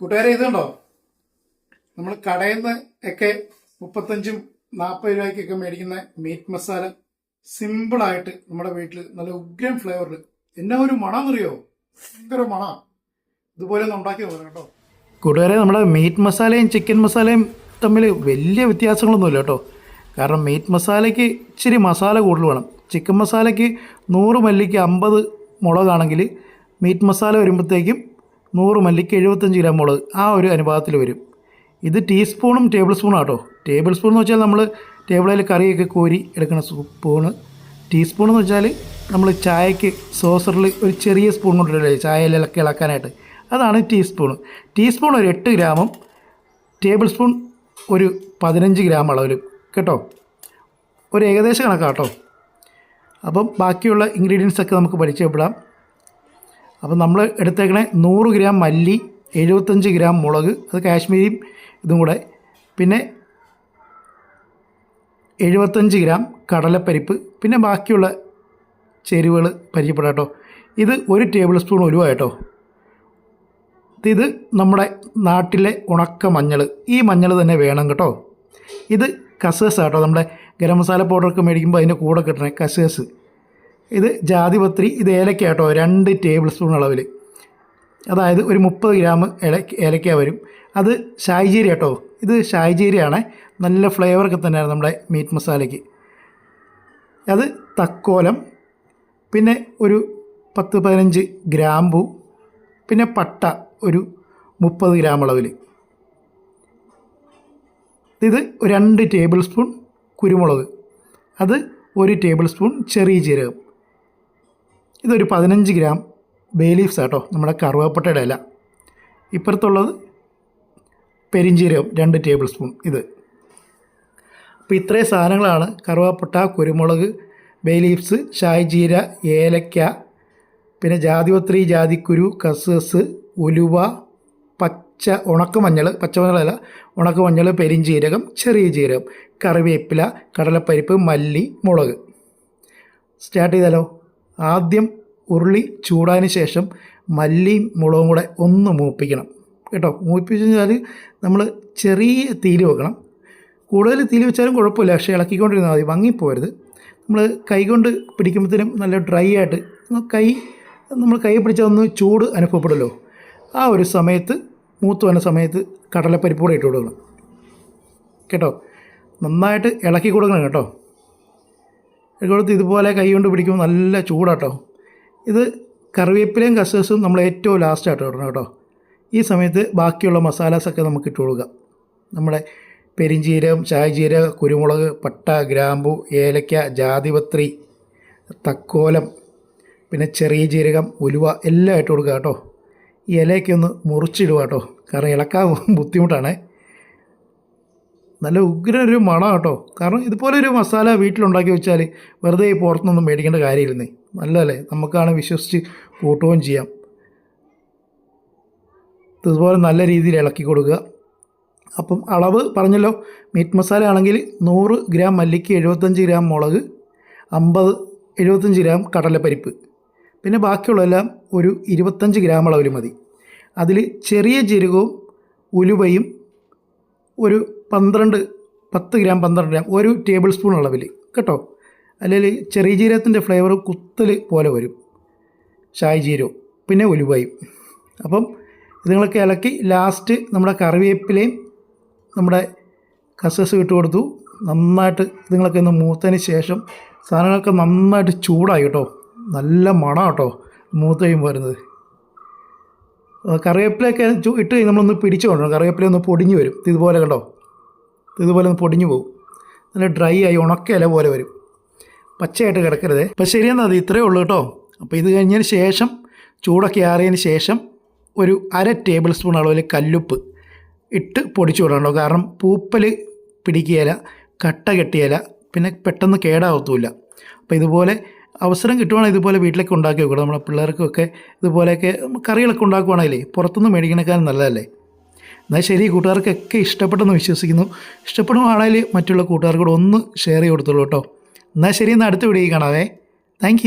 കൂട്ടുകാരെ ഇതുണ്ടോ? നമ്മൾ കടയിൽ നിന്ന് ഒക്കെ മുപ്പത്തഞ്ചും നാൽപ്പത് രൂപയ്ക്കൊക്കെ മേടിക്കുന്ന മീറ്റ് മസാല സിമ്പിളായിട്ട് നമ്മുടെ വീട്ടിൽ നല്ല ഉഗ്രൻ ഫ്ലേവറിൽ എന്നാ ഒരു മണം അറിയോ ഭയങ്കര മണ. ഇതുപോലെ ഒന്ന് ഉണ്ടാക്കി നോക്കണം കേട്ടോ. കൂട്ടുകാരെ നമ്മുടെ മീറ്റ് മസാലയും ചിക്കൻ മസാലയും തമ്മിൽ വലിയ വ്യത്യാസങ്ങളൊന്നുമില്ല കേട്ടോ. കാരണം മീറ്റ് മസാലയ്ക്ക് ഇച്ചിരി മസാല കൂടുതൽ വേണം. ചിക്കൻ മസാലയ്ക്ക് നൂറ് മല്ലിക്ക് അമ്പത് മുളകാണെങ്കിൽ മീറ്റ് മസാല വരുമ്പോഴത്തേക്കും നൂറ് മല്ലിക്ക് എഴുപത്തഞ്ച് ഗ്രാം മുളക്. ആ ഒരു അനുപാതത്തിൽ വരും. ഇത് ടീസ്പൂണും ടേബിൾ സ്പൂണും ആട്ടോ. ടേബിൾ സ്പൂൺ എന്ന് വെച്ചാൽ നമ്മൾ ടേബിളിൽ കറിയൊക്കെ കോരി എടുക്കുന്ന സ്പൂണ്. ടീസ്പൂൺ എന്ന് വെച്ചാൽ നമ്മൾ ചായക്ക് സോസറിൽ ഒരു ചെറിയ സ്പൂൺ കൊണ്ടിട്ടില്ലേ ചായയിലൊക്കെ ഇളക്കാനായിട്ട്. അതാണ് ടീസ്പൂൺ ടീസ്പൂൺ ഒരു എട്ട് ഗ്രാമും ടേബിൾ സ്പൂൺ ഒരു പതിനഞ്ച് ഗ്രാം അളവിലും. കേട്ടോ? ഒരു ഏകദേശ കണക്കാട്ടോ. അപ്പം ബാക്കിയുള്ള ഇൻഗ്രീഡിയൻസ് ഒക്കെ നമുക്ക് പരിചയപ്പെടാം. അപ്പം നമ്മൾ എടുത്തേക്കണേ നൂറ് ഗ്രാം മല്ലി എഴുപത്തഞ്ച് ഗ്രാം മുളക് അത് കാശ്മീരിയും ഇതും കൂടെ. പിന്നെ എഴുപത്തഞ്ച് ഗ്രാം കടലപ്പരിപ്പ് പിന്നെ ബാക്കിയുള്ള ചേരുവകൾ പരിചയപ്പെടാം കേട്ടോ. ഇത് ഒരു ടേബിൾ സ്പൂൺ ഉലുവ കേട്ടോ. ഇത് നമ്മുടെ നാട്ടിലെ ഉണക്ക മഞ്ഞൾ. ഈ മഞ്ഞൾ തന്നെ വേണം കേട്ടോ. ഇത് കസേസ് കേട്ടോ. നമ്മുടെ ഗരം മസാല പൗഡറൊക്കെ മേടിക്കുമ്പോൾ അതിന്റെ കൂടെ കിട്ടണേ കസേസ്. ഇത് ജാതിപത്രി ഇത് ഏലക്ക കേട്ടോ രണ്ട് ടേബിൾ സ്പൂൺ അളവിൽ അതായത് ഒരു മുപ്പത് ഗ്രാം ഏലക്ക വരും. അത് ഷായ്ജീരി കേട്ടോ ഇത് ഷായ്ജീരിയാണ് നല്ല ഫ്ലേവറൊക്കെ തന്നെയാണ് നമ്മുടെ മീറ്റ് മസാലയ്ക്ക് അത് തക്കോലം പിന്നെ ഒരു പത്ത് പതിനഞ്ച് ഗ്രാമ്പു പിന്നെ പട്ട ഒരു മുപ്പത് ഗ്രാം അളവിൽ ഇത് രണ്ട് ടേബിൾ സ്പൂൺ കുരുമുളക്. അത് ഒരു ടേബിൾ സ്പൂൺ ചെറിയ ജീരകം. ഇതൊരു പതിനഞ്ച് ഗ്രാം ബേ ലീവ്സ് കേട്ടോ നമ്മുടെ കറുവാപ്പട്ടയുടെ ഇല. ഇപ്പുറത്തുള്ളത് പെരിഞ്ചീരകം രണ്ട് ടേബിൾ സ്പൂൺ ഇത്. അപ്പോൾ ഇത്രയും സാധനങ്ങളാണ് കറുവാപ്പട്ട കുരുമുളക് ബേ ലീവ്സ് ഷായ് ജീര ഏലക്ക പിന്നെ ജാതിപത്രി ജാതിക്കുരു കസസ് ഉലുവ പച്ച ഉണക്കമഞ്ഞൾ പച്ചമഞ്ഞളല്ല ഉണക്കമഞ്ഞൾ പെരിഞ്ചീരകം ചെറിയ ജീരകം കറിവേപ്പില കടലപ്പരിപ്പ് മല്ലി മുളക്. സ്റ്റാർട്ട് ചെയ്താലോ? ആദ്യം ഉരുളി ചൂടായതിന് ശേഷം മല്ലിയും മുളകും കൂടെ ഒന്ന് മൂപ്പിക്കണം. കേട്ടോ? മൂപ്പിച്ച് കഴിഞ്ഞാൽ നമ്മൾ ചെറിയ തീയിൽ വെക്കണം. കൂടുതൽ തീയിൽ വെച്ചാലും കുഴപ്പമില്ല. പക്ഷേ ഇളക്കിക്കൊണ്ടിരുന്നാൽ മതി. വങ്ങിപ്പോരുത് നമ്മൾ കൈ കൊണ്ട് പിടിക്കുമ്പോഴത്തേനും നല്ല ഡ്രൈ ആയിട്ട് കൈ നമ്മൾ കൈ പിടിച്ചാൽ ഒന്ന് ചൂട് അനുഭവപ്പെടുമല്ലോ. ആ ഒരു സമയത്ത് മൂത്ത് വന്ന സമയത്ത് കടലപ്പരിപ്പ് കൂടെ ഇട്ട് കൊടുക്കണം കേട്ടോ? നന്നായിട്ട് ഇളക്കി കൊടുക്കണം കേട്ടോ. കൊടുത്ത് ഇതുപോലെ കൈ കൊണ്ട് പിടിക്കുമ്പോൾ നല്ല ചൂടാട്ടോ. ഇത് കറിവേപ്പിലയും കസേസും നമ്മൾ ഏറ്റവും ലാസ്റ്റായിട്ട് ഇടണം കേട്ടോ. ഈ സമയത്ത് ബാക്കിയുള്ള മസാലാസൊക്കെ നമുക്ക് ഇട്ട് കൊടുക്കാം. നമ്മുടെ പെരിഞ്ചീരകം ചായജീരകം കുരുമുളക് പട്ട ഗ്രാമ്പു ഏലക്ക ജാതിപത്രി തക്കോലം പിന്നെ ചെറിയ ജീരകം ഉലുവ എല്ലാം ഇട്ട് കൊടുക്കുക കേട്ടോ. ഈ ഇലയൊക്കെ ഒന്ന് മുറിച്ചിടുക കേട്ടോ. കാരണം ഇളക്കാൻ ബുദ്ധിമുട്ടാണേ. നല്ല ഉഗ്രൻ ഒരു മണം കേട്ടോ കാരണം ഇതുപോലെ ഒരു മസാല വീട്ടിലുണ്ടാക്കി വെച്ചാൽ വെറുതെ ഈ പുറത്തുനിന്നൊന്നും മേടിക്കേണ്ട കാര്യമില്ലെന്നേ. നല്ലതല്ലേ? നമുക്കാണ് വിശ്വസിച്ച് കൂട്ടുകയും ചെയ്യാം. ഇതുപോലെ നല്ല രീതിയിൽ ഇളക്കി കൊടുക്കുക. അപ്പം അളവ് പറഞ്ഞല്ലോ. മീറ്റ് മസാല ആണെങ്കിൽ നൂറ് ഗ്രാം മല്ലിക്ക് എഴുപത്തഞ്ച് ഗ്രാം മുളക് അമ്പത് എഴുപത്തഞ്ച് ഗ്രാം കടലപ്പരിപ്പ്. പിന്നെ ബാക്കിയുള്ളതെല്ലാം ഒരു ഇരുപത്തഞ്ച് ഗ്രാം അളവിൽ മതി. അതിൽ ചെറിയ ജീരകവും ഉലുവയും ഒരു പന്ത്രണ്ട് പത്ത് ഗ്രാം പന്ത്രണ്ട് ഗ്രാം ഒരു ടേബിൾ സ്പൂൺ അളവിൽ കേട്ടോ? അല്ലെങ്കിൽ ചെറിയ ജീരകത്തിന്റെ ഫ്ലേവർ കുത്തൽ പോലെ വരും. ഷായ് ജീരവും പിന്നെ ഉലുവയും. അപ്പം ഇതുങ്ങളൊക്കെ ഇളക്കി ലാസ്റ്റ് നമ്മുടെ കറിവേപ്പിലയും നമ്മുടെ കസസ് ഇട്ട് കൊടുത്തു. നന്നായിട്ട് ഇതുങ്ങളൊക്കെ ഒന്ന് മൂത്തതിന് ശേഷം സാധനങ്ങളൊക്കെ നന്നായിട്ട് ചൂടായി കേട്ടോ? നല്ല മണം കേട്ടോ? മൂത്ത് കഴിയുമ്പോൾ വരുന്നത്. കറിവേപ്പിലയൊക്കെ ചു- ഇട്ട് നമ്മളൊന്ന് പിടിച്ചു കൊണ്ടുവരണം. കറിവേപ്പില ഒന്ന് പൊടിഞ്ഞു വരും. ഇത് ഇതുപോലെ കണ്ടോ? ഇത് ഇതുപോലെ ഒന്ന് പൊടിഞ്ഞു പോകും. നല്ല ഡ്രൈ ആയി ഉണക്ക പോലെ വരും. പച്ചയായിട്ട് കിടക്കരുത്. അപ്പം ശരിയെന്നാൽ അത് ഇത്രയേ ഉള്ളൂ കേട്ടോ. അപ്പോൾ ഇത് കഴിഞ്ഞതിന് ശേഷം ചൂടൊക്കെ ആറിയതിന് ശേഷം ഒരു അര ടേബിൾ സ്പൂൺ അളവിൽ കല്ലുപ്പ് ഇട്ട് പൊടിച്ചു വിടണോ കാരണം പൂപ്പൽ പിടിക്കുകയില്ല കട്ട കെട്ടിയില്ല പിന്നെ പെട്ടെന്ന് കേടാവത്തുമില്ല അപ്പോൾ ഇതുപോലെ അവസരം കിട്ടുവാണെങ്കിൽ ഇതുപോലെ വീട്ടിലൊക്കെ ഉണ്ടാക്കി വെക്കണം നമ്മുടെ പിള്ളേർക്കൊക്കെ ഇതുപോലെയൊക്കെ കറികളൊക്കെ ഉണ്ടാക്കുവാണെങ്കിലേ പുറത്തുനിന്ന് മേടിക്കണേക്കാളും നല്ലതല്ലേ? എന്നാൽ ശരി കൂട്ടുകാർക്കൊക്കെ ഇഷ്ടപ്പെട്ടെന്ന് വിശ്വസിക്കുന്നു. ഇഷ്ടപ്പെടുവാണെങ്കിൽ മറ്റുള്ള കൂട്ടുകാർക്കൂടെ ഒന്ന് ഷെയർ ചെയ്ത് കൊടുത്തോളൂ കേട്ടോ. എന്നാൽ ശരി എന്നാൽ അടുത്ത വീഡിയോ കാണാവേ. താങ്ക്